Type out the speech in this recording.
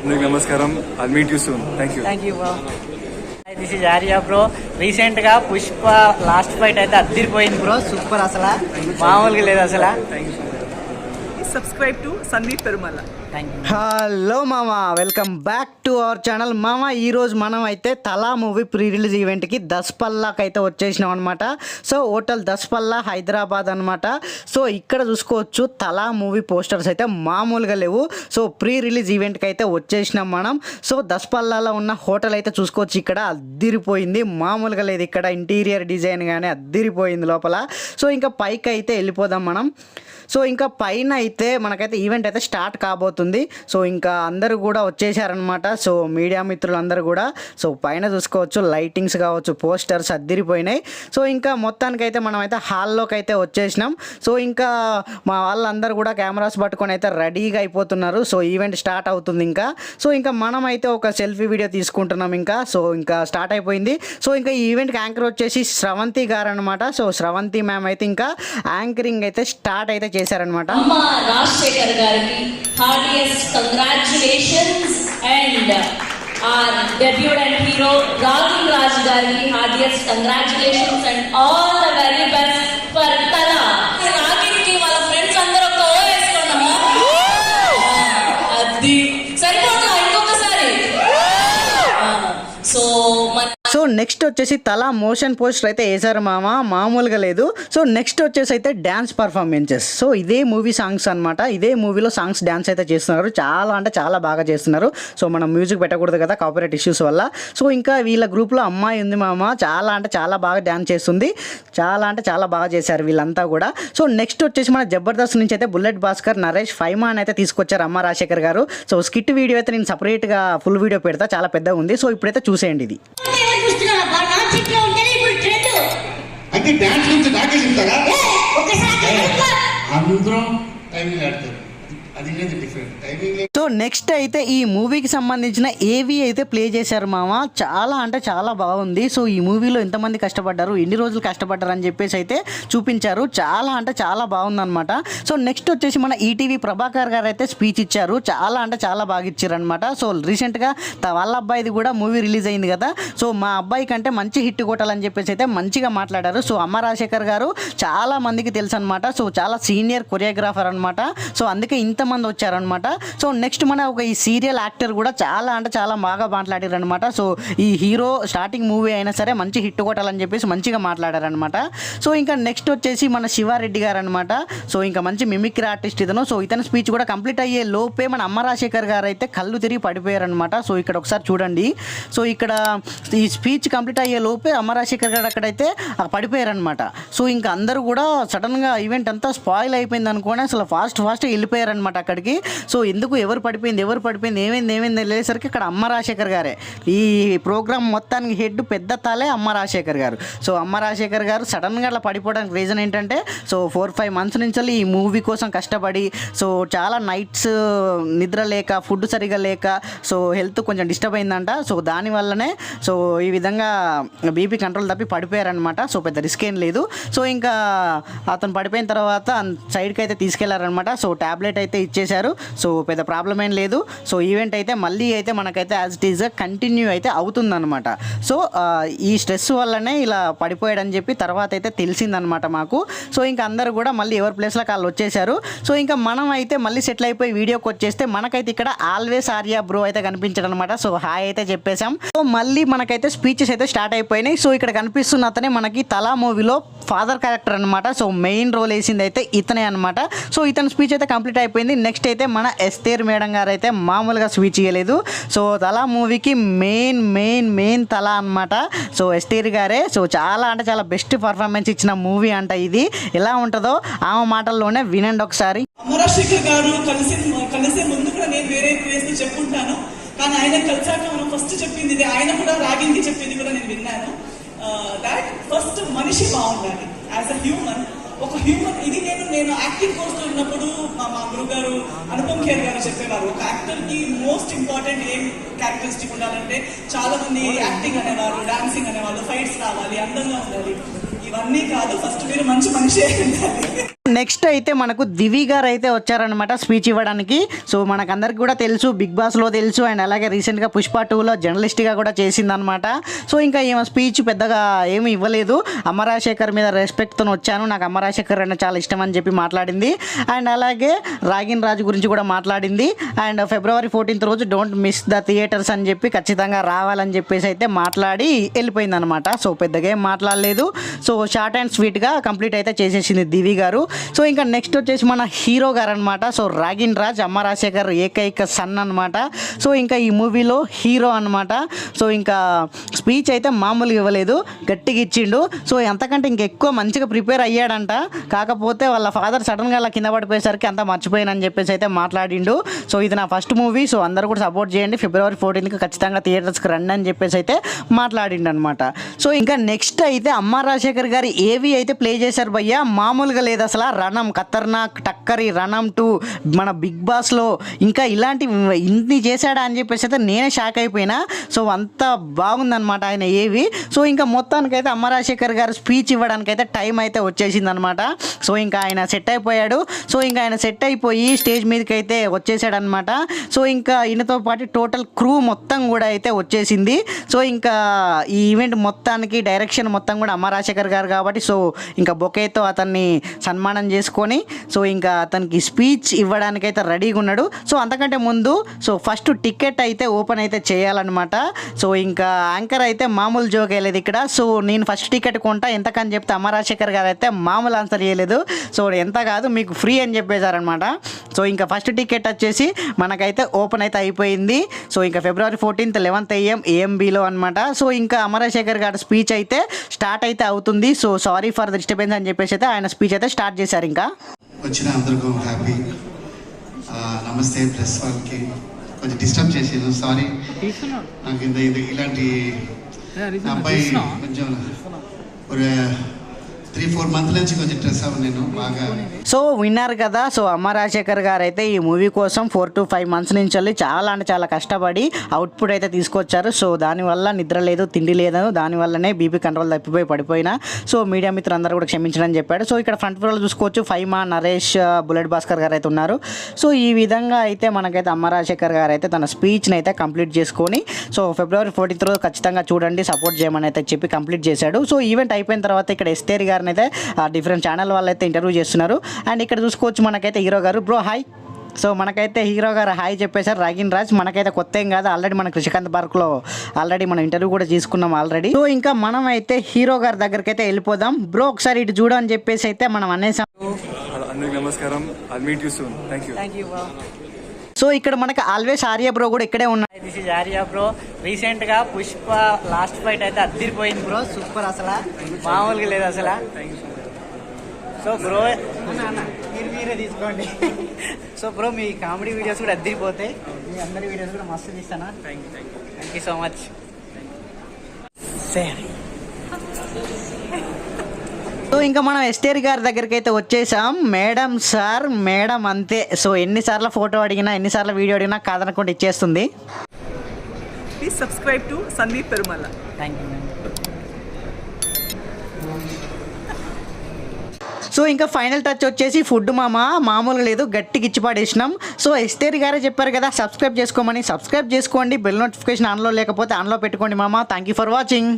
అందరికి నమస్కారం. I meet you soon thank you thank you bro this is Arya bro రీసెంట్గా Pushpa last fight అయితే అద్దరిపోయింది బ్రో సూపర్ అసలు. మామూలుగా లేదు అసలు. Subscribe to Sandeep Perumala. Hello మామ welcome back to our channel మామ ఈరోజు మనం అయితే తలా మూవీ ప్రీ రిలీజ్ ఈవెంట్కి దస్పల్లాకి అయితే వచ్చేసినాం అనమాట సో హోటల్ దస్పల్లా హైదరాబాద్ అనమాట సో ఇక్కడ చూసుకోవచ్చు తలా మూవీ పోస్టర్స్ అయితే మామూలుగా లేవు. సో ప్రీ రిలీజ్ ఈవెంట్కి అయితే వచ్చేసినాం మనం. సో దస్పల్లాలో ఉన్న హోటల్ అయితే చూసుకోవచ్చు. ఇక్కడ అద్దిరిపోయింది. మామూలుగా లేదు. ఇక్కడ ఇంటీరియర్ డిజైన్ కానీ అద్దిరిపోయింది లోపల. సో ఇంకా పైకి అయితే వెళ్ళిపోదాం మనం. సో ఇంకా పైన అయితే మనకైతే ఈవెంట్ అయితే స్టార్ట్ కాబోతుంది. సో ఇంకా అందరూ కూడా వచ్చేసారనమాట సో మీడియా మిత్రులు అందరూ కూడా. సో పైన చూసుకోవచ్చు లైటింగ్స్ కావచ్చు పోస్టర్స్ అద్దిరిపోయినాయి. సో ఇంకా మొత్తానికైతే మనం అయితే హాల్లోకి అయితే వచ్చేసినాం. సో ఇంకా మా వాళ్ళందరూ కూడా కెమెరాస్ పట్టుకొని అయితే రెడీగా అయిపోతున్నారు. సో ఈవెంట్ స్టార్ట్ అవుతుంది ఇంకా. సో ఇంకా మనం అయితే ఒక సెల్ఫీ వీడియో తీసుకుంటున్నాం ఇంకా. సో ఇంకా స్టార్ట్ అయిపోయింది. సో ఇంకా ఈ ఈవెంట్కి యాంకర్ వచ్చేసి స్రవంతి గారు అనమాట సో స్రవంతి మ్యామ్ అయితే ఇంకా యాంకరింగ్ అయితే స్టార్ట్ అయితే చేశారనమాట రాజశేఖర్ గారికి heartiest congratulations and uh, our debut and hero Rahul Rajgari, heartiest congratulations and all next వచ్చేసి తలా మోషన్ పోస్టర్ అయితే వేసారు మామ మామూలుగా లేదు. సో నెక్స్ట్ వచ్చేసి అయితే డ్యాన్స్ పర్ఫార్మెన్సెస్. సో ఇదే మూవీ సాంగ్స్ అనమాట ఇదే మూవీలో సాంగ్స్ డ్యాన్స్ అయితే చేస్తున్నారు. చాలా అంటే చాలా బాగా చేస్తున్నారు. సో మనం మ్యూజిక్ పెట్టకూడదు కదా కాపరేట్ ఇష్యూస్ వల్ల. సో ఇంకా వీళ్ళ గ్రూప్లో అమ్మాయి ఉంది మామ. చాలా అంటే చాలా బాగా డ్యాన్స్ చేస్తుంది. చాలా అంటే చాలా బాగా చేశారు వీళ్ళంతా కూడా. సో నెక్స్ట్ వచ్చేసి మన జబర్దస్త్ నుంచి అయితే బుల్లెట్ భాస్కర్ నరేష్ ఫైమాన్ అయితే తీసుకొచ్చారు అమ్మ రాజశేఖర్ గారు. సో స్కిట్ వీడియో అయితే నేను సపరేట్గా ఫుల్ వీడియో పెడతా. చాలా పెద్దగా ఉంది. సో ఇప్పుడైతే చూసేయండి ఇది. అంటే డాన్స్ గురించి నాకే చెప్తారా. అందరం టైమింగ్ ఆడతారు. సో నెక్స్ట్ అయితే ఈ మూవీకి సంబంధించిన ఏవి అయితే ప్లే చేశారు మామ. చాలా అంటే చాలా బాగుంది. సో ఈ మూవీలో ఎంతమంది కష్టపడ్డారు ఎన్ని రోజులు కష్టపడ్డారు అని చెప్పేసి అయితే చూపించారు. చాలా అంటే చాలా బాగుందనమాట సో నెక్స్ట్ వచ్చేసి మన ఈటీవీ ప్రభాకర్ గారు అయితే స్పీచ్ ఇచ్చారు. చాలా అంటే చాలా బాగా ఇచ్చారు అనమాట సో రీసెంట్గా త- వాళ్ళ అబ్బాయిది కూడా మూవీ రిలీజ్ అయింది కదా. సో మా అబ్బాయి కంటే మంచి హిట్ కొట్టాలని చెప్పేసి అయితే మంచిగా మాట్లాడారు. సో అమ్మ రాజశేఖర్ గారు చాలా మందికి తెలుసు అనమాట సో చాలా సీనియర్ కొరియోగ్రాఫర్ అనమాట సో అందుకే ఇంత ఎంతమంది వచ్చారనమాట సో నెక్స్ట్ మన ఒక ఈ సీరియల్ యాక్టర్ కూడా చాలా అంటే చాలా బాగా మాట్లాడారు అనమాట సో ఈ హీరో స్టార్టింగ్ మూవీ అయినా సరే మంచి హిట్ కొట్టాలని చెప్పేసి మంచిగా మాట్లాడారనమాట సో ఇంకా నెక్స్ట్ వచ్చేసి మన శివారెడ్డి గారు అనమాట సో ఇంకా మంచి మిమిక్రీ ఆర్టిస్ట్ ఇతను. సో ఇతని స్పీచ్ కూడా కంప్లీట్ అయ్యే లోపే మన అమ్మ రాజశేఖర్ గారు అయితే కళ్ళు తిరిగి పడిపోయారనమాట సో ఇక్కడ ఒకసారి చూడండి. సో ఇక్కడ ఈ స్పీచ్ కంప్లీట్ అయ్యే లోపే అమ్మ రాజశేఖర్ గారు అక్కడైతే పడిపోయారనమాట సో ఇంకా అందరూ కూడా సడన్గా ఈవెంట్ అంతా స్పాయిల్ అయిపోయింది అనుకోని అసలు ఫాస్ట్ ఫాస్ట్గా వెళ్ళిపోయారనమాట అక్కడికి. సో ఎందుకు ఎవరు పడిపోయింది ఎవరు పడిపోయింది ఏమైంది ఏమైంది వెళ్ళేసరికి ఇక్కడ అమ్మ రాజశేఖర్ గారే. ఈ ప్రోగ్రామ్ మొత్తానికి హెడ్ పెద్ద తలే అమ్మ రాజశేఖర్ గారు. సో అమ్మ రాజశేఖర్ గారు సడన్గా అలా పడిపోవడానికి రీజన్ ఏంటంటే సో ఫోర్ ఫైవ్ మంత్స్ నుంచి ఈ మూవీ కోసం కష్టపడి సో చాలా నైట్స్ నిద్ర లేక ఫుడ్ సరిగా లేక సో హెల్త్ కొంచెం డిస్టర్బ్ అయిందంట. సో దానివల్లనే సో ఈ విధంగా బీపీ కంట్రోల్ తప్పి పడిపోయారనమాట. సో పెద్ద రిస్క్ ఏం లేదు. సో ఇంకా అతను పడిపోయిన తర్వాత సైడ్కి అయితే తీసుకెళ్ళారనమాట. సో ట్యాబ్లెట్ అయితే ఇచ్చేశారు. సో పెద్ద ప్రాబ్లం ఏం లేదు. సో ఈవెంట్ అయితే మళ్ళీ అయితే మనకైతే యాజ్ ఇట్ ఈజ్గా కంటిన్యూ అయితే అవుతుందన్నమాట. సో ఈ స్ట్రెస్ వల్లనే ఇలా పడిపోయాడని చెప్పి తర్వాత అయితే తెలిసిందనమాట మాకు. సో ఇంకా అందరూ కూడా మళ్ళీ ఎవరి ప్లేస్లో వాళ్ళు వచ్చేసారు సో ఇంకా మనం అయితే మళ్ళీ సెటిల్ అయిపోయి వీడియోకి వచ్చేస్తే మనకైతే ఇక్కడ ఆల్వేస్ ఆర్యా బ్రో అయితే కనిపించడం అనమాట సో హాయ్ అయితే చెప్పేశాం. సో మళ్ళీ మనకైతే స్పీచెస్ అయితే స్టార్ట్ అయిపోయినాయి. సో ఇక్కడ కనిపిస్తున్న అతనే మనకి తలా మూవీలో ఫాదర్ క్యారెక్టర్ అనమాట సో మెయిన్ రోల్ వేసింది అయితే ఇతనే అనమాట సో ఇతని స్పీచ్ అయితే కంప్లీట్ అయిపోయింది. నెక్స్ట్ అయితే మన ఎస్తేర్ మేడం గారు అయితే మామూలుగా స్పీచ్ ఇవ్వలేదు సో తలా మూవీకి మెయిన్ మెయిన్ మెయిన్ తల అనమాట సో ఎస్తేర్ గారే. సో చాలా అంటే చాలా బెస్ట్ పర్ఫార్మెన్స్ ఇచ్చిన మూవీ అంట ఇది. ఎలా ఉంటుందో ఆమె మాటల్లోనే వినండి ఒకసారి. అమరాశేఖర్ గారు కలిసి కలిసే ముందు కూడా నేను వేరే ప్లేస్ చెప్పుంటాను. కానీ ఆయన కలిసాక మనం ఫస్ట్ చెప్పింది ఇది. ఆయన కూడా రాగింది చెప్పింది కూడా నేను విన్నాను. దాట్ ఫస్ట్ మనిషి బాగుండాలి. యాజ్ అ హ్యూమన్ ఒక హ్యూమన్ ఇది నేను నేను యాక్టింగ్ కోర్స్ ఉన్నప్పుడు మా మా గురువు గారు అనుపమ్ ఖేర్ గారు చెప్పేవారు. ఒక యాక్టర్కి మోస్ట్ ఇంపార్టెంట్ ఏం క్యారెక్టరిస్టిక్ ఉండాలంటే చాలా మంది యాక్టింగ్ అనేవారు డాన్సింగ్ అనేవాళ్ళు ఫైట్స్ రావాలి అందంగా ఉండాలి. ఇవన్నీ కాదు ఫస్ట్ మీరు మంచి మనిషి ఉండాలి. నెక్స్ట్ అయితే మనకు దివి గారు అయితే వచ్చారనమాట స్పీచ్ ఇవ్వడానికి. సో మనకందరికి కూడా తెలుసు బిగ్ బాస్లో తెలుసు అండ్ అలాగే రీసెంట్గా పుష్ప టూలో జర్నలిస్ట్గా కూడా చేసిందనమాట సో ఇంకా ఈమె స్పీచ్ పెద్దగా ఏమి ఇవ్వలేదు. అమరాశేఖర్ మీద రెస్పెక్ట్తో వచ్చాను. నాకు అమరాశేఖర్ అంటే చాలా ఇష్టం అని చెప్పి మాట్లాడింది. అండ్ అలాగే రాగిన్ రాజు గురించి కూడా మాట్లాడింది. అండ్ ఫిబ్రవరి ఫోర్టీన్త్ రోజు డోంట్ మిస్ ద థియేటర్స్ అని చెప్పి ఖచ్చితంగా రావాలని చెప్పేసి అయితే మాట్లాడి వెళ్ళిపోయింది అనమాట సో పెద్దగా ఏం మాట్లాడలేదు. సో షార్ట్ అండ్ స్వీట్గా కంప్లీట్ అయితే చేసేసింది దివి గారు. సో ఇంకా నెక్స్ట్ వచ్చేసి మన హీరో గారు అనమాట సో రాగిన్ రాజ్ అమ్మ రాజశేఖర్ ఏకైక సన్ అనమాట సో ఇంకా ఈ మూవీలో హీరో అనమాట సో ఇంకా స్పీచ్ అయితే మామూలుగా ఇవ్వలేదు గట్టిగా ఇచ్చిండు. సో ఎంతకంటే ఇంకెక్కువ మంచిగా ప్రిపేర్ అయ్యాడంట. కాకపోతే వాళ్ళ ఫాదర్ సడన్గా అలా కింద పడిపోయేసరికి అంతా మర్చిపోయానని చెప్పేసి అయితే మాట్లాడిండు. సో ఇది నా ఫస్ట్ మూవీ సో అందరూ కూడా సపోర్ట్ చేయండి. ఫిబ్రవరి ఫోర్టీన్కి ఖచ్చితంగా థియేటర్స్కి రండి అని చెప్పేసి అయితే మాట్లాడిండు అనమాట సో ఇంకా నెక్స్ట్ అయితే అమ్మ రాజశేఖర్ గారు ఏవి అయితే ప్లే చేశారు భయ్య. మామూలుగా లేదు అసలు. రణం ఖతర్నాక్ టక్కరి రణం టూ మన బిగ్ బాస్లో ఇంకా ఇలాంటి ఇన్ని చేశాడా అని చెప్పేసి అయితే నేనే షాక్ అయిపోయినా. సో అంత బాగుందన్నమాట ఆయన ఏవి. సో ఇంకా మొత్తానికైతే అమరాశేఖర్ గారు స్పీచ్ ఇవ్వడానికైతే టైం అయితే వచ్చేసింది అనమాట సో ఇంకా ఆయన సెట్ అయిపోయాడు. సో ఇంకా ఆయన సెట్ అయిపోయి స్టేజ్ మీదకి అయితే వచ్చేసాడనమాట సో ఇంకా ఈయనతో పాటు టోటల్ క్రూ మొత్తం కూడా అయితే వచ్చేసింది. సో ఇంకా ఈ ఈవెంట్ మొత్తానికి డైరెక్షన్ మొత్తం కూడా అమరాశేఖర్ గారు కాబట్టి సో ఇంకా బొకేతో అతన్ని సన్మానం చేసుకొని సో ఇంకా అతనికి స్పీచ్ ఇవ్వడానికి అయితే రెడీగా ఉన్నాడు. సో అంతకంటే ముందు సో ఫస్ట్ టికెట్ అయితే ఓపెన్ అయితే చేయాలన్నమాట. సో ఇంకా యాంకర్ అయితే మామూలు జోక్ వేయలేదు ఇక్కడ. సో నేను ఫస్ట్ టికెట్ కొంటా ఎంతకని చెప్తే అమరాశేఖర్ గారు అయితే మామూలు ఆన్సర్ చేయలేదు సో ఎంత కాదు మీకు ఫ్రీ అని చెప్పేశారనమాట సో ఇంకా ఫస్ట్ టికెట్ వచ్చేసి మనకైతే ఓపెన్ అయితే అయిపోయింది. సో ఇంకా ఫిబ్రవరి ఫోర్టీన్త్ లెవెన్త్ ఏఎం ఏఎంబీలో అనమాట సో ఇంకా అమరాశేఖర్ గారి స్పీచ్ అయితే స్టార్ట్ అయితే అవుతుంది. So sorry for the disturbance అని చెప్పేసి అయితే ఆయన స్పీచ్ అయితే స్టార్ట్ చేశారు ఇంకా? వచ్చిన అందరికీ హ్యాపీ. ఆ, నమస్తే ప్రెస్ వాళ్ళకి కొంచెం డిస్టర్బ్ చేసాను సారీ. నాకు ఇంత ఇది ఇలాంటి అబ్బాయి కొంచెం ఒక త్రీ ఫోర్ మంత్ నుంచి కొంచెం స్ట్రెస్ నేను బాగా. సో విన్నారు కదా సో అమ్మ రాజశేఖర్ గారు అయితే ఈ మూవీ కోసం ఫోర్ టు ఫైవ్ మంత్స్ నుంచి వెళ్ళి చాలా అంటే చాలా కష్టపడి అవుట్పుట్ అయితే తీసుకొచ్చారు. సో దానివల్ల నిద్ర లేదు తిండి లేదు దానివల్లనే బీపీ కంట్రోల్ తప్పిపోయి పడిపోయినా. సో మీడియా మిత్రులందరూ కూడా క్షమించడం చెప్పాడు. సో ఇక్కడ ఫ్రంట్ ఫ్లోర్లో చూసుకోవచ్చు ఫైమా నరేష్ బుల్లెట్ భాస్కర్ గారు అయితే ఉన్నారు. సో ఈ విధంగా అయితే మనకైతే అమ్మ రాజశేఖర్ గారు అయితే తన స్పీచ్ని అయితే కంప్లీట్ చేసుకొని సో ఫిబ్రవరి ఫోర్టీన్త్ రోజు ఖచ్చితంగా చూడండి సపోర్ట్ చేయమని అయితే చెప్పి కంప్లీట్ చేశాడు. సో ఈవెంట్ అయిపోయిన తర్వాత ఇక్కడ ఎస్తేరి గారిని అయితే డిఫరెంట్ ఛానల్ వాళ్ళు అయితే ఇంటర్వ్యూ చేస్తున్నారు. అండ్ ఇక్కడ చూసుకోవచ్చు మనకైతే హీరో గారు. బ్రో హాయ్ సో మనకైతే హీరో గారు హాయ్ చెప్పేశారు. రాగిన్ రాజ్ మనకైతే కొత్త ఏం కాదు. ఆల్రెడీ మన కృషికాంత్ పార్క్లో ఆల్రెడీ మనం ఇంటర్వ్యూ కూడా తీసుకున్నాం ఆల్రెడీ సో ఇంకా మనం అయితే హీరో గారి దగ్గరికి అయితే వెళ్ళిపోదాం. బ్రో ఒకసారి ఇటు చూడు అని చెప్పేసి అయితే మనం అనేసాం. నమస్కారం. థ్యాంక్ యూ సో ఇక్కడ మనకి ఆల్వేస్ ఆర్య బ్రో కూడా ఇక్కడే ఉన్నారు దిస్ ఇస్ ఆర్యా బ్రో. రీసెంట్గా పుష్ప లాస్ట్ ఫైట్ అయితే అద్దరిపోయింది బ్రో. సూపర్ అసలు. మామూలుగా లేదు అసలు. సో బ్రో మీరు మీరే తీసుకోండి సో బ్రో మీ కామెడీ వీడియోస్ కూడా అద్దరిపోతాయి. మీ అందరి వీడియోస్ కూడా మస్తు తీస్తానా? థ్యాంక్ యూ సో మచ్ సరే సో ఇంకా మనం ఎస్టేర్ గారి దగ్గరికి అయితే వచ్చేసాం. మేడం సార్ మేడం అంతే. సో ఎన్నిసార్లు ఫోటో అడిగినా ఎన్నిసార్లు వీడియో అడిగినా కాదనకుండా ఇచ్చేస్తుంది. Please subscribe to Sandeep Perumalla thank you so ఇంకా ఫైనల్ టచ్ వచ్చేసి ఫుడ్ మామ. మామూలుగా లేదు గట్టికి ఇచ్చి పడేసినాం. సో ఎస్టేర్ గారే చెప్పారు కదా సబ్స్క్రైబ్ చేసుకోమని. సబ్స్క్రైబ్ చేసుకోండి బెల్ నోటిఫికేషన్ ఆన్లో లేకపోతే ఆన్లో పెట్టుకోండి మామ. Thank you for watching